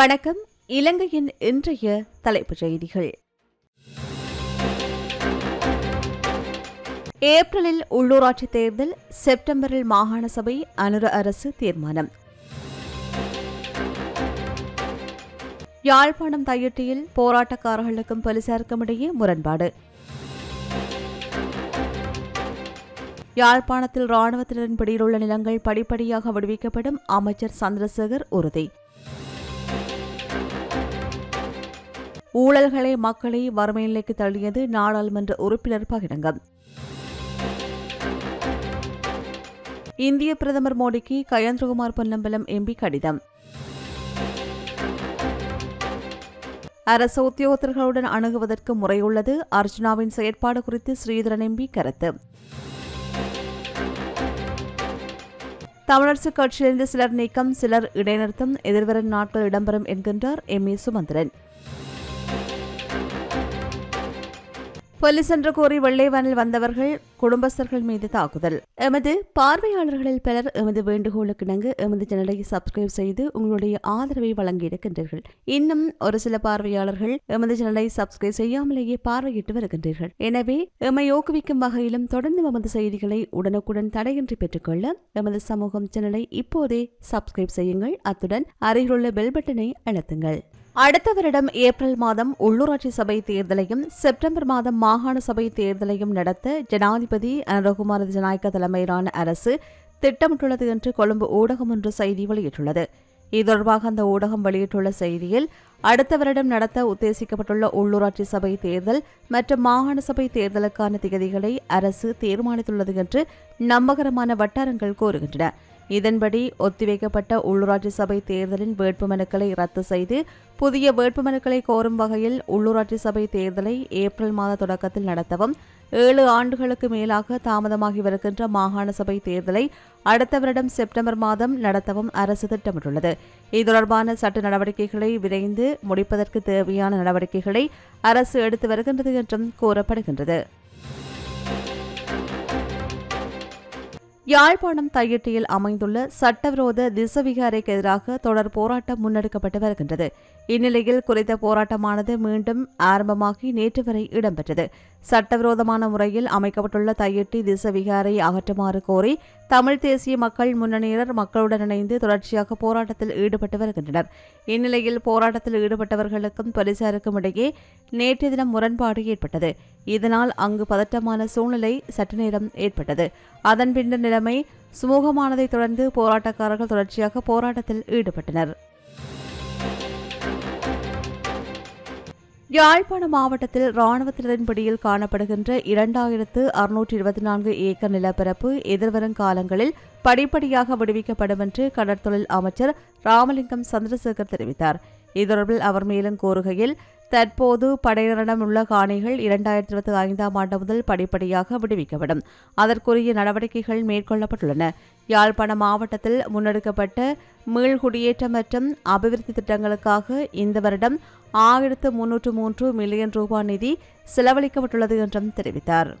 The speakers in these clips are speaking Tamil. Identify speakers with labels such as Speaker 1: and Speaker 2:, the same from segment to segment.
Speaker 1: வணக்கம். இலங்கையின் இன்றைய தலைப்புச் செய்திகள். ஏப்ரலில் உள்ளூராட்சி தேர்தல் செப்டம்பரில் மாகாண சபை அனுர அரசு தீர்மானம். யாழ்ப்பாணம் தையட்டியில் போராட்டக்காரர்களுக்கும் போலீசாருக்கும் இடையே முரண்பாடு. யாழ்ப்பாணத்தில் ராணுவத்தினரின் பிடியிலுள்ள நிலங்கள் படிப்படியாக விடுவிக்கப்படும் அமைச்சர் சந்திரசேகர் உறுதி. ஊழல்களை மக்களை வறுமை நிலைக்கு தள்ளியது நாடாளுமன்ற உறுப்பினர் பகிரங்கம். இந்திய பிரதமர் மோடிக்கு கயந்திரகுமார் பொன்னம்பலம் எம்பி கடிதம். அரசு உத்தியோகத்தர்களுடன் அணுகுவதற்கு முறையுள்ளது. அர்ஜுனாவின் செயற்பாடு குறித்து ஸ்ரீதரன் எம்பி கருத்து. தமிழரசுக் கட்சியிலிருந்து சிலர் நீக்கம் சிலர் இடைநிறுத்தம் எதிர்வரும் நாட்கள் இடம்பெறும் என்கின்றார் எம் ஏ சுமந்திரன். போலீஸ் என்று கூறி வெள்ளைவானில் வந்தவர்கள் குடும்பஸ்தர்கள் மீது தாக்குதல். எமது பார்வையாளர்களில் பலர் எமது வேண்டுகோளுக்கு இணங்க எமது சேனலை சப்ஸ்கிரைப் செய்து உங்களுடைய ஆதரவை வழங்கியிருக்கின்றீர்கள். இன்னும் ஒரு சில பார்வையாளர்கள் எமது சேனலை சப்ஸ்கிரைப் செய்யாமலேயே பார்வையிட்டு வருகின்றீர்கள். எனவே எம்மை ஊக்குவிக்கும் வகையிலும் தொடர்ந்து எமது செய்திகளை உடனுக்குடன் தடையின்றி பெற்றுக்கொள்ள எமது சமூகம் சேனலை இப்போதே சப்ஸ்கிரைப் செய்யுங்கள். அத்துடன் அருகிலுள்ள பெல் பட்டனை அழுத்துங்கள். அடுத்த வருடம் ஏப்ரல் மாதம் உள்ளூராட்சி சபை தேர்தலையும் செப்டம்பர் மாதம் மாகாண சபை தேர்தலையும் நடத்த ஜனாதிபதி அனுரகுமார ஜனாயக்க தலைமையிலான அரசு திட்டமிட்டுள்ளது என்று கொழும்பு ஊடகம் ஒன்று செய்தி வெளியிட்டுள்ளது. இது தொடர்பாக அந்த ஊடகம் வெளியிட்டுள்ள செய்தியில் அடுத்த வருடம் நடத்த உத்தேசிக்கப்பட்டுள்ள உள்ளூராட்சி சபை தேர்தல் மற்றும் மாகாண சபை தேர்தலுக்கான திகதிகளை அரசு தீர்மானித்துள்ளது என்று நம்பகரமான வட்டாரங்கள் கூறுகின்றன. இதன்படி ஒத்திவைக்கப்பட்ட உள்ளூராட்சி சபை தேர்தலின் வேட்புமனுக்களை ரத்து செய்து புதிய வேட்புமனுக்களை கோரும் வகையில் உள்ளூராட்சி சபை தேர்தலை ஏப்ரல் மாத தொடக்கத்தில் நடத்தவும் ஏழு ஆண்டுகளுக்கு மேலாக தாமதமாகி வருகின்ற மாகாண சபை தேர்தலை அடுத்த வருடம் செப்டம்பர் மாதம் நடத்தவும் அரசு திட்டமிட்டுள்ளது. இது தொடர்பான சட்ட நடவடிக்கைகளை விரைந்து முடிப்பதற்கு தேவையான நடவடிக்கைகளை அரசு எடுத்து வருகின்றது என்றும் கூறப்படுகின்றது. யாழ்ப்பாணம் தையட்டியில் அமைந்துள்ள சட்டவிரோத திசவிகாரைக்கு எதிராக தொடர் போராட்டம் முன்னெடுக்கப்பட்டு வருகின்றது. இந்நிலையில் குறித்த போராட்டமானது மீண்டும் ஆரம்பமாகி நேற்று வரை இடம்பெற்றது. சட்டவிரோதமான முறையில் அமைக்கப்பட்டுள்ள தையட்டி திசவிகாரை அகற்றுமாறு கோரி தமிழ் தேசிய மக்கள் முன்னணியினர் மக்களுடன் இணைந்து தொடர்ச்சியாக போராட்டத்தில் ஈடுபட்டு வருகின்றனர். இந்நிலையில் போராட்டத்தில் ஈடுபட்டவர்களுக்கும் போலீசாருக்கும் இடையே நேற்றைய தினம் முரண்பாடு ஏற்பட்டது. இதனால் அங்கு பதட்டமான சூழ்நிலை சற்று நேரம் ஏற்பட்டது. அதன் பின்னர் நிலைமை சுமூகமானதைத் தொடர்ந்து போராட்டக்காரர்கள் தொடர்ச்சியாக போராட்டத்தில் ஈடுபட்டனர். யாழ்ப்பாண மாவட்டத்தில் ராணுவத்தினரின் பிடியில் காணப்படுகின்ற இரண்டாயிரத்து அறுநூற்றி இருபத்தி நான்கு ஏக்கர் நிலப்பரப்பு எதிர்வரும் காலங்களில் படிப்படியாக விடுவிக்கப்படும் என்று கடற்தொழில் அமைச்சர் ராமலிங்கம் சந்திரசேகர் தெரிவித்தார். இது தொடர்பில் அவர் மேலும் கூறுகையில் தற்போது படையினரிடம் உள்ள காணிகள் இரண்டாயிரத்தி இருபத்தி ஐந்தாம் ஆண்டு முதல் படிப்படியாக விடுவிக்கப்படும். அதற்குரிய நடவடிக்கைகள் மேற்கொள்ளப்பட்டுள்ளன. யாழ்ப்பாண மாவட்டத்தில் முன்னெடுக்கப்பட்ட மீள்குடியேற்றம் மற்றும் அபிவிருத்தி திட்டங்களுக்காக இந்த வருடம் ஆயிரத்து முன்னூற்று மூன்று மில்லியன் ரூபாய் நிதி செலவழிக்கப்பட்டுள்ளது என்றும் தெரிவித்தார்.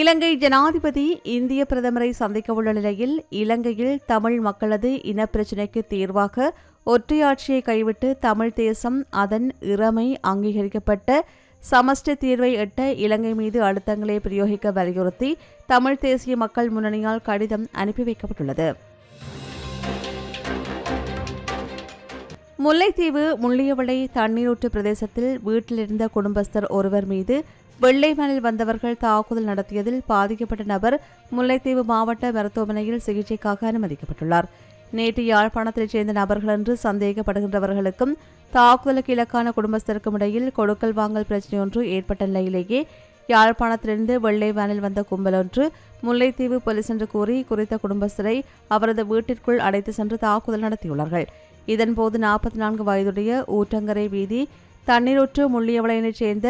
Speaker 1: இலங்கை ஜனாதிபதி இந்திய பிரதமரை சந்திக்கவுள்ள நிலையில் இலங்கையில் தமிழ் மக்களது இனப்பிரச்சினைக்கு தீர்வாக ஒற்றையாட்சியை கைவிட்டு தமிழ் தேசம் அதன் இறமை அங்கீகரிக்கப்பட்ட சமஷ்டி தீர்வை எட்ட இலங்கை மீது அழுத்தங்களை பிரயோகிக்க வலியுறுத்தி தமிழ் தேசிய மக்கள் முன்னணியால் கடிதம் அனுப்பி வைக்கப்பட்டுள்ளது. முல்லைத்தீவு முள்ளியவளை தண்ணீரூற்று பிரதேசத்தில் வீட்டிலிருந்த குடும்பஸ்தர் ஒருவர் மீது வெள்ளை மணில் வந்தவர்கள் தாக்குதல் நடத்தியதில் பாதிக்கப்பட்ட நபர் முல்லைத்தீவு மாவட்ட மருத்துவமனையில் சிகிச்சைக்காக அனுமதிக்கப்பட்டுள்ளார். நேற்று யாழ்ப்பாணத்தைச் சேர்ந்த நபர்கள் என்று சந்தேகப்படுகின்றவர்களுக்கும் தாக்குதலுக்கு இலக்கான குடும்பஸ்தருக்கும் இடையில் கொடுக்கல் வாங்கல் பிரச்சனை ஒன்று ஏற்பட்ட நிலையிலேயே யாழ்ப்பாணத்திலிருந்து வெள்ளை வேனில் வந்த கும்பல் ஒன்று முல்லைத்தீவு போலீஸ் என்று கூறி குறித்த குடும்பஸ்தரை அவரது வீட்டிற்குள் அடைத்து சென்று தாக்குதல் நடத்தியுள்ளார்கள். இதன்போது நாற்பத்தி நான்கு வயதுடைய ஊற்றங்கரை வீதி தண்ணீரொற்று முள்ளியவளையினைச் சேர்ந்த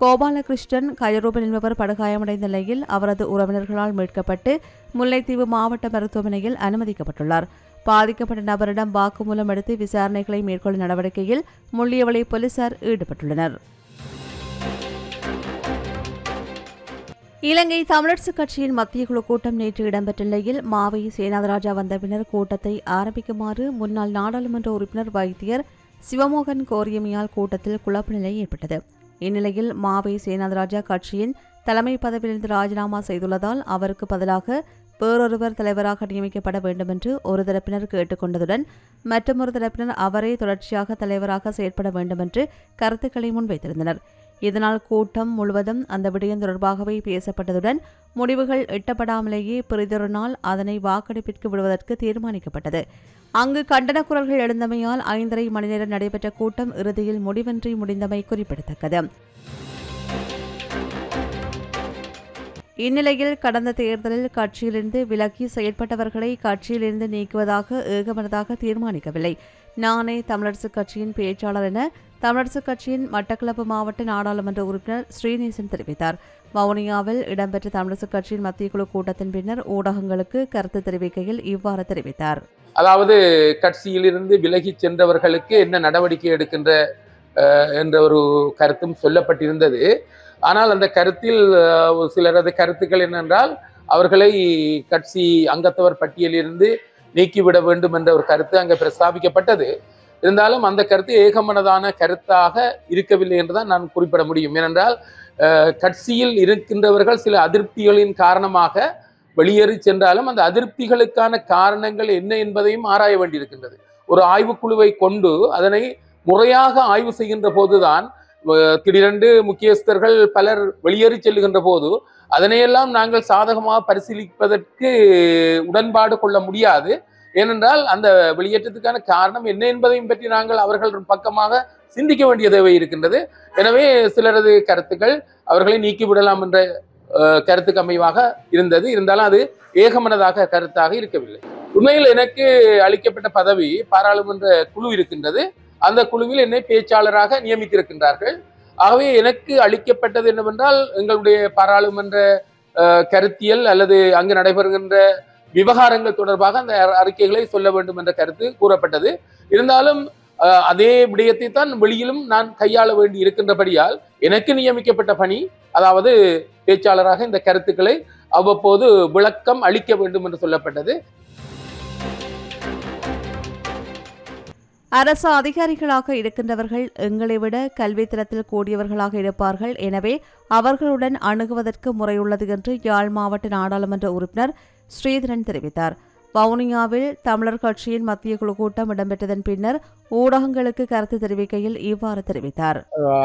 Speaker 1: கோபாலகிருஷ்ணன் கயரூபன் என்பவர் படுகாயமடைந்த நிலையில் அவரது உறவினர்களால் மீட்கப்பட்டு முல்லைத்தீவு மாவட்ட மருத்துவமனையில் அனுமதிக்கப்பட்டுள்ளார். பாதிக்கப்பட்ட நபரிடம் வாக்குமூலம் எடுத்து விசாரணைகளை மேற்கொள்ளும் நடவடிக்கையில் முள்ளியவளை போலீசார் ஈடுபட்டுள்ளனர். இலங்கை தமிழரசுக் கட்சியின் மத்திய குழு கூட்டம் நேற்று இடம்பெற்ற நிலையில் மாவை சேனாதராஜா வந்த பின்னர் கூட்டத்தை ஆரம்பிக்குமாறு முன்னாள் நாடாளுமன்ற உறுப்பினர் வைத்தியர் சிவமோகன் கோரியமையால் கூட்டத்தில் குழப்ப நிலை ஏற்பட்டது. இந்நிலையில் மாவை சேனாதராஜா கட்சியின் தலைமை பதவியிலிருந்து ராஜினாமா செய்துள்ளதால் அவருக்கு பதிலாக வேறொருவர் தலைவராக நியமிக்கப்பட வேண்டும் என்று ஒரு தரப்பினர் கேட்டுக்கொண்டதுடன் மற்றொரு தரப்பினர் அவரே தொடர்ச்சியாக தலைவராக செயற்பட வேண்டும் என்று கருத்துக்களை முன்வைத்திருந்தனர். இதனால் கூட்டம் முழுவதும் அந்த விடயம் தொடர்பாகவே பேசப்பட்டதுடன் முடிவுகள் எட்டப்படாமலேயே பிறிதொரு நாள் அதனை வாக்கெடுப்பிற்கு விடுவதற்கு தீர்மானிக்கப்பட்டது. அங்கு கண்டன குரல்கள் எழுந்தமையால் ஐந்தரை மணி நேரம் நடைபெற்ற கூட்டம் இறுதியில் முடிவின்றி முடிந்தமை குறிப்பிடத்தக்கது. இந்நிலையில் கடந்த தேர்தலில் கட்சியிலிருந்து விலகி செயற்பட்டவர்களை கட்சியிலிருந்து நீக்குவதாக ஏகமனதாக தீர்மானிக்கவில்லை. நானே தமிழரசுக் கட்சியின் பேச்சாளர் என தமிழரசுக் கட்சியின் மட்டக்களப்பு மாவட்ட நாடாளுமன்ற உறுப்பினர் ஸ்ரீநேசன் தெரிவித்தார். வவுனியாவில் இடம்பெற்ற தமிழரசுக் கட்சியின் மத்திய குழு கூட்டத்தின் பின்னர் ஊடகங்களுக்கு கருத்து தெரிவிக்கையில் இவ்வாறு தெரிவித்தார்.
Speaker 2: அதாவது கட்சியிலிருந்து விலகி சென்றவர்களுக்கு என்ன நடவடிக்கை எடுக்கின்ற என்ற ஒரு கருத்தும் சொல்லப்பட்டிருந்தது. ஆனால் அந்த கருத்தில் சிலரது கருத்துக்கள் என்னென்றால் அவர்களை கட்சி அங்கத்தவர் பட்டியலிருந்து நீக்கிவிட வேண்டும் என்ற ஒரு கருத்து அங்கே பிரஸ்தாபிக்கப்பட்டது. இருந்தாலும் அந்த கருத்து ஏகமனதான கருத்தாக இருக்கவில்லை என்றுதான் நான் குறிப்பிட முடியும். ஏனென்றால் கட்சியில் இருக்கின்றவர்கள் சில அதிருப்திகளின் காரணமாக வெளியேறி சென்றாலும் அந்த அதிருப்திகளுக்கான காரணங்கள் என்ன என்பதையும் ஆராய வேண்டியிருக்கின்றது. ஒரு ஆய்வுக்குழுவை கொண்டு அதனை முறையாக ஆய்வு செய்கின்ற போதுதான் திடீரென்று முக்கியஸ்தர்கள் பலர் வெளியேறி செல்லுகின்ற போது அதனையெல்லாம் நாங்கள் சாதகமாக பரிசீலிப்பதற்கு உடன்பாடு கொள்ள முடியாது. ஏனென்றால் அந்த வெளியேற்றத்துக்கான காரணம் என்ன என்பதையும் பற்றி நாங்கள் அவர்கள் பக்கமாக சிந்திக்க வேண்டிய தேவை இருக்கின்றது. எனவே சிலரது கருத்துக்கள் அவர்களை நீக்கிவிடலாம் என்ற கருத்துக்கு அமைவாக இருந்தது. இருந்தாலும் அது ஏகமனதாக கருத்தாக இருக்கவில்லை. உண்மையில் எனக்கு அளிக்கப்பட்ட பதவி பாராளுமன்ற குழு இருக்கின்றது. அந்த குழுவில் என்னை பேச்சாளராக நியமித்திருக்கின்றார்கள். ஆகவே எனக்கு அளிக்கப்பட்டது என்னவென்றால் எங்களுடைய பாராளுமன்ற கருத்தியல் அல்லது அங்கு நடைபெறுகின்ற விவகாரங்கள் தொடர்பாக அந்த அறிக்கைகளை சொல்ல வேண்டும் என்ற கருத்து கூறப்பட்டது. இருந்தாலும் அதே விடயத்தை தான் வெளியிலும் நான் கையாள வேண்டி இருக்கின்றபடியால் எனக்கு நியமிக்கப்பட்ட பணி அதாவது பேச்சாளராக இந்த கருத்துக்களை அவ்வப்போது விளக்கம் அளிக்க வேண்டும் என்று சொல்லப்பட்டது.
Speaker 1: அரசு அதிகாரிகளாக இருக்கின்றவர்கள் எங்களை விட கல்வித்தரத்தில் கூடியவர்களாக இருப்பார்கள். எனவே அவர்களுடன் அணுகுவதற்கு முறையுள்ளது என்று யாழ் மாவட்ட நாடாளுமன்ற உறுப்பினர் ஸ்ரீதரன் தெரிவித்தார். வவுனியாவில் தமிழர் கட்சியின் மத்திய குழு கூட்டம் இடம்பெற்றதன் பின்னர் ஊடகங்களுக்கு கருத்து தெரிவிக்கையில் இவ்வாறு தெரிவித்தார்.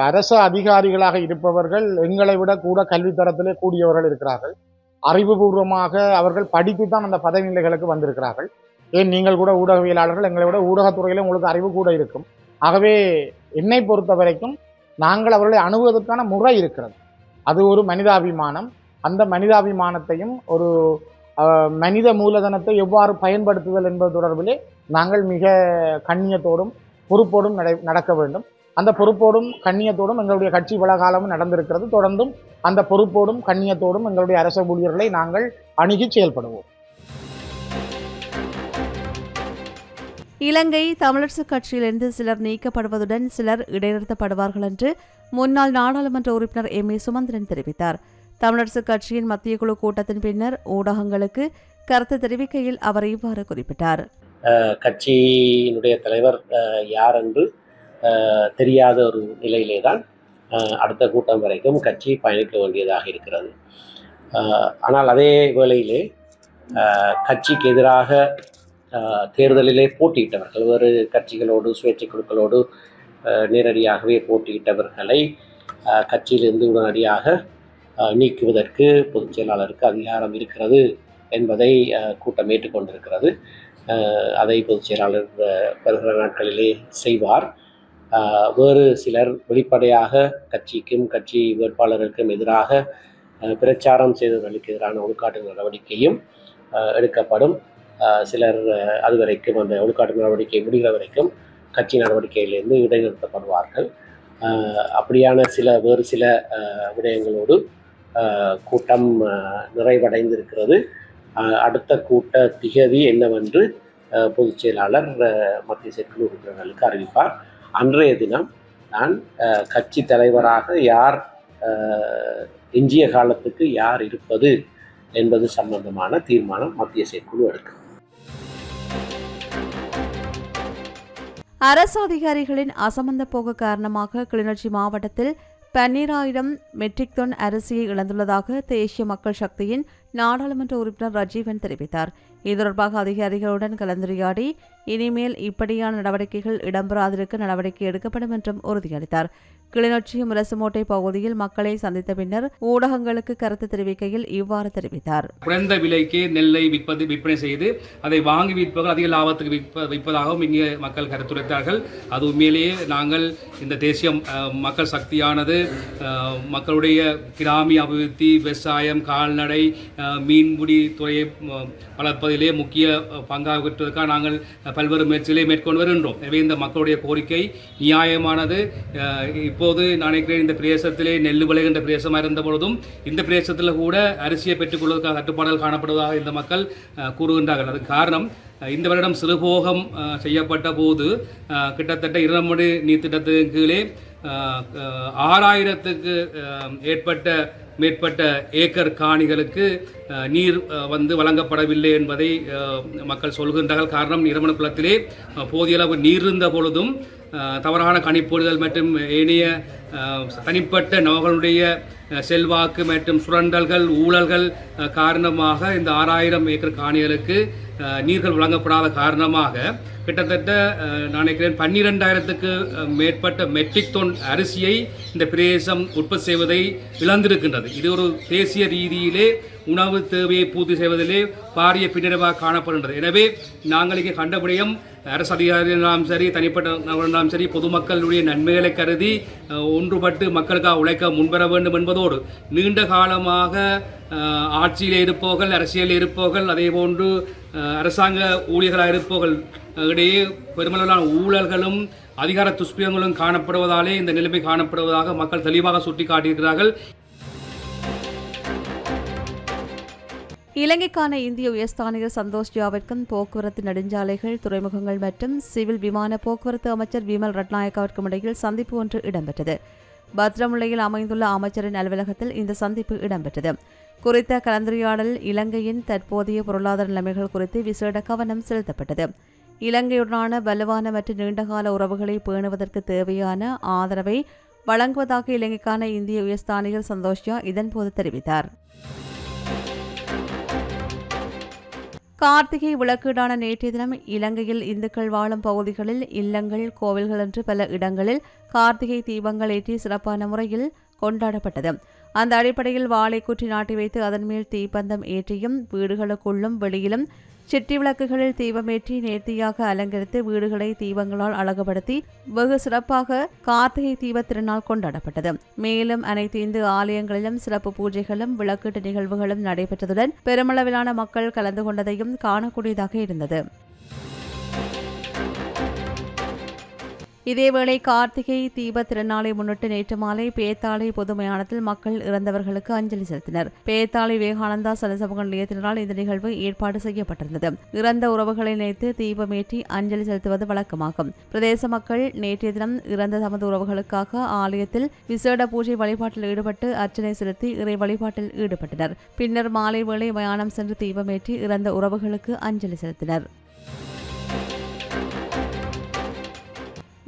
Speaker 3: அரசு அதிகாரிகளாக இருப்பவர்கள் எங்களை விட கூட கல்வித்தரத்திலே கூடியவர்கள் இருக்கிறார்கள். அறிவுபூர்வமாக அவர்கள் படித்து தான் அந்த பதவி நிலைகளுக்கு வந்திருக்கிறார்கள். ஏன் நீங்கள் கூட ஊடகவியலாளர்கள் எங்களை விட ஊடகத்துறையில் உங்களுக்கு அறிவு கூட இருக்கும். ஆகவே என்னை பொறுத்த வரைக்கும் நாங்கள் அவர்களை அணுகுவதற்கான முறை இருக்கிறது. அது ஒரு மனிதாபிமானம். அந்த மனிதாபிமானத்தையும் ஒரு மனித மூலதனத்தை எவ்வாறு பயன்படுத்துதல் என்பது தொடர்பிலே நாங்கள் மிக கண்ணியத்தோடும் பொறுப்போடும் நடை நடக்க வேண்டும். அந்த பொறுப்போடும் கண்ணியத்தோடும் எங்களுடைய கட்சி காலமும் நடந்திருக்கிறது. தொடர்ந்தும் அந்த பொறுப்போடும் கண்ணியத்தோடும் எங்களுடைய அரச ஊழியர்களை நாங்கள் அணுகி செயல்படுவோம்.
Speaker 1: இலங்கை தமிழரசுக் கட்சியிலிருந்து சிலர் நீக்கப்படுவதுடன் சிலர் இடைநிறுத்தப்படுவார்கள் என்று முன்னாள் நாடாளுமன்ற உறுப்பினர் எம். ஏ. சுமந்திரன் தெரிவித்தார். தமிழரசுக் கட்சியின் மத்திய குழு கூட்டத்தின் பின்னர் ஊடகங்களுக்கு கருத்து தெரிவிக்கையில் அவர் இவ்வாறு குறிப்பிட்டார்.
Speaker 4: கட்சியினுடைய தலைவர் யார் என்று தெரியாத ஒரு நிலையிலே தான் அடுத்த கூட்டம் வரைக்கும் கட்சி பயணிக்க வேண்டியதாக இருக்கிறது. ஆனால் அதே வேளையிலே கட்சிக்கு எதிராக தேர்தலிலே போட்டியிட்டவர்கள் வேறு கட்சிகளோடு சுயேட்சை குழுக்களோடு நேரடியாகவே போட்டியிட்டவர்களை கட்சியிலிருந்து உடனடியாக நீக்குவதற்கு பொதுச் செயலாளருக்கு அதிகாரம் இருக்கிறது என்பதை கூட்டம் ஏற்றுக்கொண்டிருக்கிறது. அதை பொதுச் செயலாளர் வருகிற நாட்களிலே செய்வார். வேறு சிலர் வெளிப்படையாக கட்சிக்கும் கட்சி வேட்பாளர்களுக்கும் எதிராக பிரச்சாரம் செய்தவர்களுக்கு எதிரான ஒழுக்காட்டு நடவடிக்கையும் எடுக்கப்படும். சிலர் அது அதுவரைக்கும் அந்த ஒழுக்காட்டு நடவடிக்கை முடிகிற வரைக்கும் கட்சி நடவடிக்கையிலிருந்து இடைநிறுத்தப்படுவார்கள். அப்படியான சில வேறு சில விடயங்களோடு கூட்டம் நிறைவடைந்திருக்கிறது. அடுத்த கூட்ட திகதி என்னவென்று பொதுச் செயலாளர் மத்திய செயற்குழு உறுப்பினர்களுக்கு அறிவிப்பார். அன்றைய தினம் நான் கட்சி தலைவராக யார் எஞ்சிய காலத்துக்கு யார் இருப்பது என்பது சம்பந்தமான தீர்மானம் மத்திய செயற்குழு எடுக்கும்.
Speaker 1: அரசு அதிகாரிகளின் அசமந்த போக்கு காரணமாக கிளிநொச்சி மாவட்டத்தில் பன்னீராயிரம் மெட்ரிக் டன் அரிசியை இழந்துள்ளதாக தேசிய மக்கள் சக்தியின் நாடாளுமன்ற உறுப்பினர் ரஜீவன் தெரிவித்தார். இது தொடர்பாக அதிகாரிகளுடன் கலந்துரையாடி இனிமேல் இப்படியான நடவடிக்கைகள் இடம்பெறாதிருக்க நடவடிக்கை எடுக்கப்படும் என்றும் உறுதியளித்தார். கிளிநொச்சி முரசுமோட்டை பகுதியில் மக்களை சந்தித்த பின்னர் ஊடகங்களுக்கு கருத்து தெரிவிக்கையில் இவ்வாறு தெரிவித்தார்.
Speaker 5: குறைந்த விலைக்கு நெல்லை விற்பது விற்பனை செய்து அதை வாங்கி விற்பவர்கள் அதிக லாபத்துக்கு விற்ப விற்பதாகவும் இங்கே மக்கள் கருத்துரைத்தார்கள். அது உண்மையிலேயே நாங்கள் இந்த தேசிய மக்கள் சக்தியானது மக்களுடைய கிராமிய அபிவிருத்தி விவசாயம் கால்நடை மீன்பிடி துறையை வளர்ப்பதிலே முக்கிய பங்காகற்றதற்காக நாங்கள் பல்வேறு முயற்சிகளை மேற்கொண்டு வருகின்றோம். எனவே இந்த மக்களுடைய கோரிக்கை நியாயமானது. இப்போது நான் நினைக்கிறேன் இந்த பிரதேசத்திலே நெல் விளைகின்ற பிரதேசமாக இருந்த பொழுதும் இந்த பிரதேசத்தில் கூட அரிசியை பெற்றுக்கொள்வதற்காக தட்டுப்பாடுகள் காணப்படுவதாக இந்த மக்கள் கூறுகின்றார்கள். அதுக்கு காரணம் இந்த வருடம் சிறுபோகம் செய்யப்பட்ட போது கிட்டத்தட்ட இரமடி நீர் திட்டத்தின் கீழே ஆறாயிரத்துக்கு ஏற்பட்ட மேற்பட்ட ஏக்கர் காணிகளுக்கு நீர் வந்து வழங்கப்படவில்லை என்பதை மக்கள் சொல்கின்றார்கள். காரணம் நிறுவன குளத்திலே போதிய அளவு நீர் இருந்த பொழுதும் தவறான கணிப்பொழுதல் மற்றும் ஏனைய தனிப்பட்ட நபர்களுடைய செல்வாக்கு மற்றும் சுரண்டல்கள் ஊழல்கள் காரணமாக இந்த ஆறாயிரம் ஏக்கர் காணிகளுக்கு நீர்கள் வழங்கப்படாத காரணமாக கிட்டத்தட்ட நான் நினைக்கிறேன் பன்னிரெண்டாயிரத்துக்கு மேற்பட்ட மெட்ரிக் தொன் அரிசியை இந்த பிரதேசம் உற்பத்தி செய்வதை இழந்திருக்கின்றது. இது ஒரு தேசிய ரீதியிலே உணவு தேவையை பூர்த்தி செய்வதிலே பாரிய பின்னடைவாக காணப்படுகின்றது. எனவே நாங்கள் இங்கே கண்டபடியும் அரசு அதிகாரிகளாலும் சரி தனிப்பட்ட நபர்களாலும் சரி பொதுமக்களுடைய நன்மைகளை கருதி அஹ், ஒன்றுபட்டு மக்களுக்காக உழைக்க முன்வர வேண்டும் என்பதோடு நீண்ட காலமாக ஆட்சியில் இருப்பவர்கள் அரசியலில் இருப்பவர்கள் அதே போன்று அரசாங்க ஊழியர்களாக இருப்பவர்கள் இடையே பெருமளவிலான ஊழல்களும் அதிகார துஷ்பிரங்களும் காணப்படுவதாலே இந்த நிலைமை காணப்படுவதாக மக்கள் தெளிவாக சுட்டிக்காட்டியிருக்கிறார்கள்.
Speaker 1: இலங்கைக்கான இந்திய உயர்ஸ்தானிகர் சந்தோஷ் ஜாவிற்கும் போக்குவரத்து நெடுஞ்சாலைகள் துறைமுகங்கள் மற்றும் சிவில் விமான போக்குவரத்து அமைச்சர் விமல் ரட்நாயக்காவிற்கும் இடையில் சந்திப்பு ஒன்று இடம்பெற்றது. பத்ரமுல்லையில் அமைந்துள்ள அமைச்சரின் அலுவலகத்தில் இந்த சந்திப்பு இடம்பெற்றது. குறித்த கலந்துரையாடல் இலங்கையின் தற்போதைய பொருளாதார நிலைமைகள் குறித்து விசேட கவனம் செலுத்தப்பட்டது. இலங்கையுடனான வலுவான மற்றும் நீண்டகால உறவுகளை பேணுவதற்கு தேவையான ஆதரவை வழங்குவதாக இலங்கைக்கான இந்திய உயர்ஸ்தானிகர் சந்தோஷ்யா இதன்போது தெரிவித்தார். கார்த்திகை விளக்கீடான நேற்றைய தினம் இலங்கையில் இந்துக்கள் வாழும் பகுதிகளில் இல்லங்கள் கோவில்கள் என்று பல இடங்களில் கார்த்திகை தீபங்கள் ஏற்றி சிறப்பான முறையில் கொண்டாடப்பட்டது. அந்த அடிப்படையில் வாளை குற்றி நாட்டி வைத்து அதன் மேல் தீப்பந்தம் ஏற்றியும் வீடுகளுக்குள்ளும் வெளியிலும் சிற்றி விளக்குகளில் தீபமேற்றி நேர்த்தியாக அலங்கரித்து வீடுகளை தீபங்களால் அழகுபடுத்தி வெகு சிறப்பாக கார்த்திகை தீப திருநாள் கொண்டாடப்பட்டது. மேலும் அனைத்து இந்து ஆலயங்களிலும் சிறப்பு பூஜைகளும் விளக்கீட்டு நிகழ்வுகளும் நடைபெற்றதுடன் பெருமளவிலான மக்கள் கலந்து கொண்டதையும் காணக்கூடியதாக இருந்தது. இதேவேளை கார்த்திகை தீப திருநாளை முன்னிட்டு நேற்று மாலை பேத்தாளை பொது மயானத்தில் மக்கள் இறந்தவர்களுக்கு அஞ்சலி செலுத்தினர். பேத்தாளை விவேகானந்தா சலசமூக நிலையத்தினரால் இந்த நிகழ்வு ஏற்பாடு செய்யப்பட்டிருந்தது. இறந்த உறவுகளை நினைத்து தீபமேற்றி அஞ்சலி செலுத்துவது வழக்கமாகும். பிரதேச மக்கள் நேற்றைய தினம் இறந்த தமது உறவுகளுக்காக ஆலயத்தில் விசேட பூஜை வழிபாட்டில் ஈடுபட்டு அர்ச்சனை செலுத்தி இறை வழிபாட்டில் ஈடுபட்டனர். பின்னர் மாலை வேளை மயானம் சென்று தீபமேற்றி இறந்த உறவுகளுக்கு அஞ்சலி செலுத்தினர்.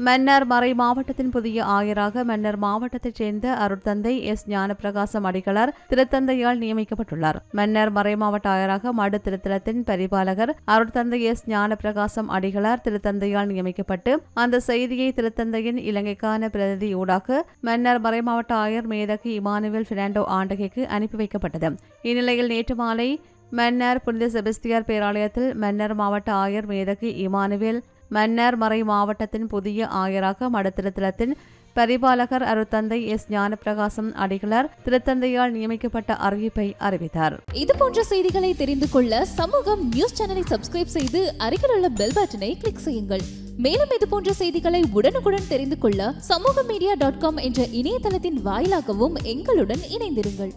Speaker 1: மன்னர் மறை மாவட்டத்தின் புதிய ஆயராக மன்னர் மாவட்டத்தைச் சேர்ந்த அருட்தந்தை எஸ். ஞானப்பிரகாசம் அடிகளார் திருத்தந்தையால் நியமிக்கப்பட்டுள்ளார். மன்னர் மறை மாவட்ட ஆயராக மடு திருத்தலத்தின் பரிபாலகர் அருட்தந்தை எஸ். ஞானப்பிரகாசம் அடிகளார் திருத்தந்தையால் நியமிக்கப்பட்டு அந்த செய்தியை திருத்தந்தையின் இலங்கைக்கான பிரதிநிதி ஊடாக மன்னர் மறை மாவட்ட ஆயர் மேதகு இமானுவேல் பிராண்டோ ஆண்டகைக்கு அனுப்பி வைக்கப்பட்டது. இந்நிலையில் நேற்று மாலை மன்னர் புனித செபஸ்தியார் பேராலயத்தில் மன்னர் மாவட்ட ஆயர் மேதகு இமானுவேல் மன்னர் மறை மாவட்டத்தின் புதிய ஆயராக மடத்திருத்தலத்தின் பரிபாலகர் அருத்தந்தை எஸ். ஞானப்பிரகாசம் அடிகளார் திருத்தந்தையால் நியமிக்கப்பட்ட அறிவிப்பை அறிவித்தார்.
Speaker 6: இது போன்ற செய்திகளை தெரிந்து கொள்ள சமூகம் நியூஸ் சேனலை சப்ஸ்கிரைப் செய்து அருகில் உள்ள பெல் பட்டனை கிளிக் செய்யுங்கள். மேலும் இது போன்ற செய்திகளை உடனுக்குடன் தெரிந்து கொள்ள சமூக மீடியா டாட் காம் என்ற இணையதளத்தின் வாயிலாகவும் எங்களுடன் இணைந்திருங்கள்.